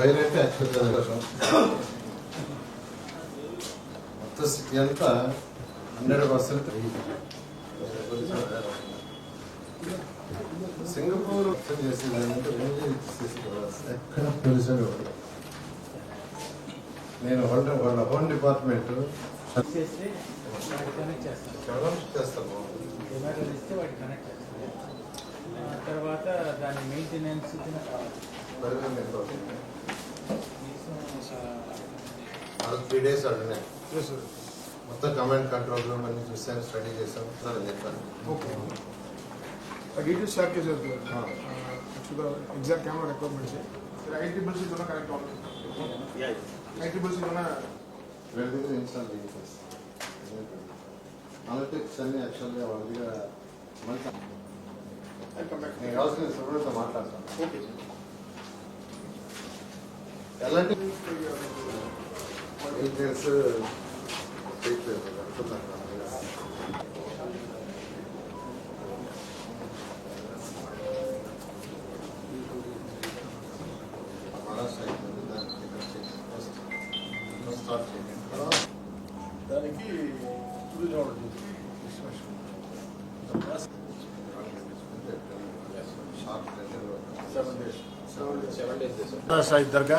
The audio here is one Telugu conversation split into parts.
వైర్ అయితే యాక్చువల్గా మొత్తం సిటీ అంతా హండ్రెడ్ పర్సెంట్ సింగపూర్ చేసేది ఎక్కడ పోలీసు నేను హోమ్ వాళ్ళ హోమ్ డిపార్ట్మెంట్ చేస్తాను తర్వాత దాని మెయింటెనెన్స్ త్రీ డేస్ అడిగినా మొత్తం కమాండ్ కంట్రోల్ రూమ్ అన్ని చూసాను స్టడీ చేసాను అని చెప్పాను ఓకే డీటెయిల్స్ షేర్ చేసేది యాక్చువల్గా exact camera requirements IT bills ఇదో కరెక్ట్ అవుతుంది ఐటీ బిల్స్ ఇదో వీళ్ళ దగ్గర ఇన్స్టాల్ చేసేస్తాను అనలిటిక్స్ అన్ని యాక్చువల్గా వాళ్ళ దగ్గర మంచి నేను కావాల్సిన సుబ్రతో మాట్లాడతాను ఓకే చేయండి దానికి షార్ట్ సెవెన్ డేస్ బారాసాయి దర్గా.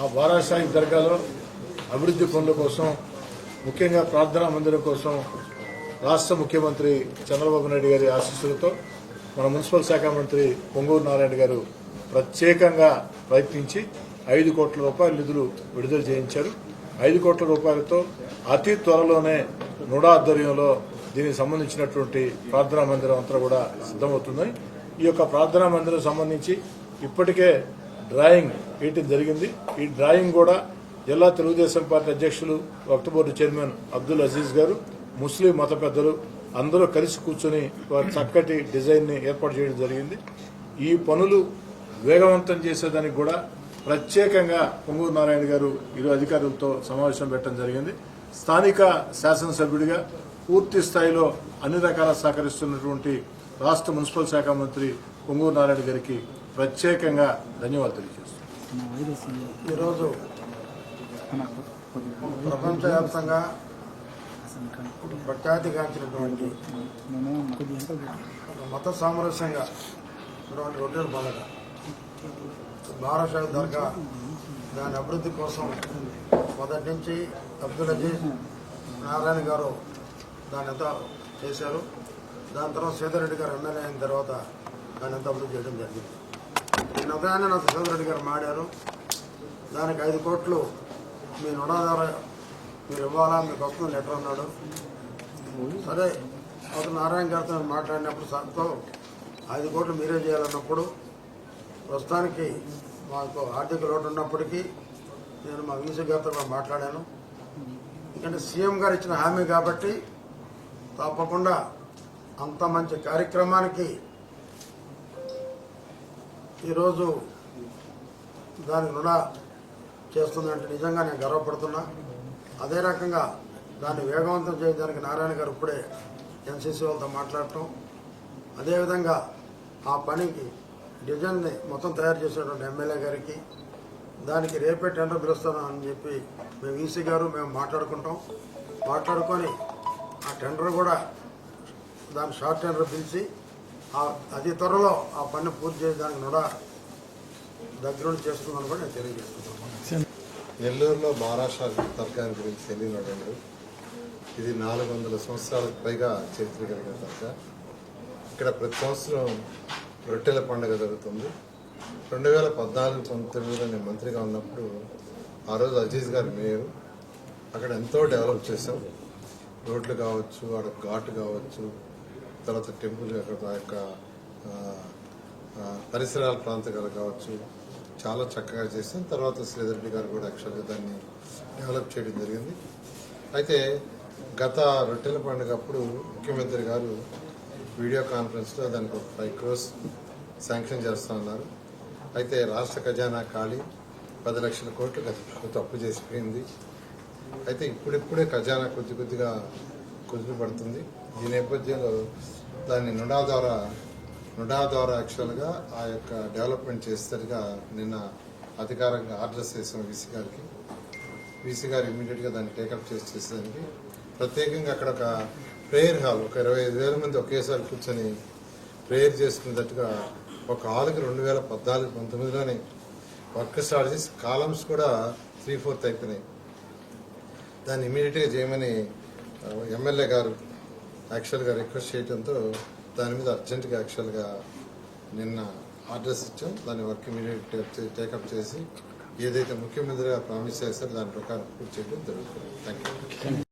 ఆ బారాసాయి దర్గాలో అభివృద్ధి పనుల కోసం ముఖ్యంగా ప్రార్థనా మందిరం కోసం రాష్ట్ర ముఖ్యమంత్రి చంద్రబాబు నాయుడు గారి ఆశీస్సులతో మన మున్సిపల్ శాఖ మంత్రి పొంగూరు నారాయణ గారు ప్రత్యేకంగా ప్రయత్నించి ఐదు కోట్ల రూపాయల నిధులు విడుదల చేయించారు. ఐదు కోట్ల రూపాయలతో అతి త్వరలోనే నుడా ఆధ్వర్యంలో దీనికి సంబంధించినటువంటి ప్రార్థనా మందిరం అంతా కూడా సిద్దమవుతుందని ఈ యొక్క ప్రార్థనా మందిరం సంబంధించి ఇప్పటికే డ్రాయింగ్ వేయటం జరిగింది. ఈ డ్రాయింగ్ కూడా జిల్లా తెలుగుదేశం పార్టీ అధ్యక్షులు వక్త బోర్డు చైర్మన్ అబ్దుల్ అజీజ్ గారు ముస్లిం మత పెద్దలు అందరూ కలిసి కూర్చొని వారి చక్కటి డిజైన్ని ఏర్పాటు చేయడం జరిగింది. ఈ పనులు వేగవంతం చేసేదానికి కూడా ప్రత్యేకంగా పొంగూరు నారాయణ గారు ఇరు అధికారులతో సమావేశం పెట్టడం జరిగింది. స్థానిక శాసనసభ్యుడిగా పూర్తి స్థాయిలో అన్ని రకాల సహకరిస్తున్నటువంటి రాష్ట్ర మున్సిపల్ శాఖ మంత్రి పొంగూరు నారాయణ గారికి ప్రత్యేకంగా ధన్యవాదాలు తెలియజేస్తున్నాను. ఈరోజు ప్రపంచవ్యాప్తంగా ప్రఖ్యాతిగాంచినటువంటి మత సామరస్యంగా ఉన్నటువంటి రొట్టెల పండుగ భారత దర్గా దాని అభివృద్ధి కోసం మొదటి నుంచి అబ్దుల్ అజీజ్ నారాయణ గారు దాని అంతా చేశారు. దాని తర్వాత సీతారెడ్డి గారు ఎమ్మెల్యే అయిన తర్వాత దాని అంతా అభివృద్ధి చేయడం జరిగింది. నేను ఉదయాన్నే నాకు రెడ్డి గారు మాడారు. దానికి ఐదు కోట్లు మీ నుడాదార మీరు ఇవ్వాలా? మీకు వస్తుంది లెటర్ అన్నాడు. సరే అతను నారాయణ గారితో మాట్లాడినప్పుడు సార్తో ఐదు కోట్లు మీరే చేయాలన్నప్పుడు ప్రస్తుతానికి మాకు ఆర్థిక లోటు ఉన్నప్పటికీ నేను మా వీసీ గారితో కూడా మాట్లాడాను. ఎందుకంటే సీఎం గారు ఇచ్చిన హామీ కాబట్టి తప్పకుండా అంత మంచి కార్యక్రమానికి ఈరోజు దాని రుణ చేస్తుందంటే నిజంగా నేను గర్వపడుతున్నా. అదే రకంగా దాన్ని వేగవంతం చేయడానికి నారాయణ గారు ఇప్పుడే ఎన్సీసీ వాళ్ళతో మాట్లాడటం. అదేవిధంగా ఆ పనికి డిజైన్ని మొత్తం తయారు చేసినటువంటి ఎమ్మెల్యే గారికి దానికి రేపే టెండర్ పిలుస్తాను అని చెప్పి మేము ఈసీ గారు మేము మాట్లాడుకుంటాం. మాట్లాడుకొని ఆ టెండర్ కూడా దాని షార్ట్ టెండర్ పిలిచి అతి త్వరలో ఆ పని పూర్తి చేయడానికి కూడా దగ్గరుండి చేస్తుందని కూడా నేను తెలియజేస్తున్నాను. నెల్లూరులో మహారాష్ట్ర తర్కాన్ని గురించి తెలియనడు ఇది నాలుగు వందల సంవత్సరాలకు పైగా చరిత్ర కలిగిన తర్క ఇక్కడ ప్రతి సంవత్సరం రొట్టెల పండుగ జరుగుతుంది. రెండు వేల పద్నాలుగు పంతొమ్మిదిలో నేను మంత్రిగా ఉన్నప్పుడు ఆ రోజు అజీజ్ గారి మేయరు. అక్కడ ఎంతో డెవలప్ చేశాం. రోడ్లు కావచ్చు అక్కడ ఘాట్ కావచ్చు తర్వాత టెంపుల్ అక్కడ ఆ యొక్క పరిసరాల ప్రాంతాలు కావచ్చు చాలా చక్కగా చేసాం తర్వాత శ్రీధర్ రెడ్డి గారు కూడా యాక్చువల్గా దాన్ని డెవలప్ చేయడం జరిగింది. అయితే గత రొట్టెల పండుగ అప్పుడు ముఖ్యమంత్రి గారు వీడియో కాన్ఫరెన్స్లో దానికి ఒక ఫైవ్ క్రోర్స్ శాంక్షన్ చేస్తున్నారు అయితే రాష్ట్ర ఖజానా ఖాళీ పది లక్షల కోట్లు గత ప్రభుత్వం అప్పు చేసిపోయింది. అయితే ఇప్పుడిప్పుడే ఖజానా కొద్ది కొద్దిగా కుదిరి పడుతుంది. ఈ నేపథ్యంలో దాన్ని నుడా ద్వారా నుడా ద్వారా యాక్చువల్గా ఆ యొక్క డెవలప్మెంట్ చేసేసరిగా నిన్న అధికారంగా ఆర్డర్స్ చేసాం వీసీ గారికి వీసీ గారు ఇమీడియట్గా దాన్ని టేకప్ చేసి చేసేదానికి ప్రత్యేకంగా అక్కడ ఒక ప్రేయర్ హాల్ ఒక ఇరవై ఐదు వేల మంది ఒకేసారి కూర్చొని ప్రేయర్ చేసుకునేటట్టుగా ఒక హాల్కి రెండు వేల పద్నాలుగు పంతొమ్మిదిలోనే వర్క్ స్టార్ట్ చేసి కాలమ్స్ కూడా త్రీ ఫోర్త్ అయిపోయినాయి. దాన్ని ఇమీడియట్గా చేయమని ఎమ్మెల్యే గారు యాక్చువల్గా రిక్వెస్ట్ చేయడంతో దాని మీద అర్జెంటుగా యాక్చువల్గా నిన్న ఆర్డర్స్ ఇచ్చాం. దాని వర్క్ ఇమీడియట్ టేకప్ చేసి ఏదైతే ముఖ్యమంత్రిగా ప్రామిస్ చేస్తారో దాని ప్రకారం పూర్తి చేయడం జరుగుతుంది. Thank you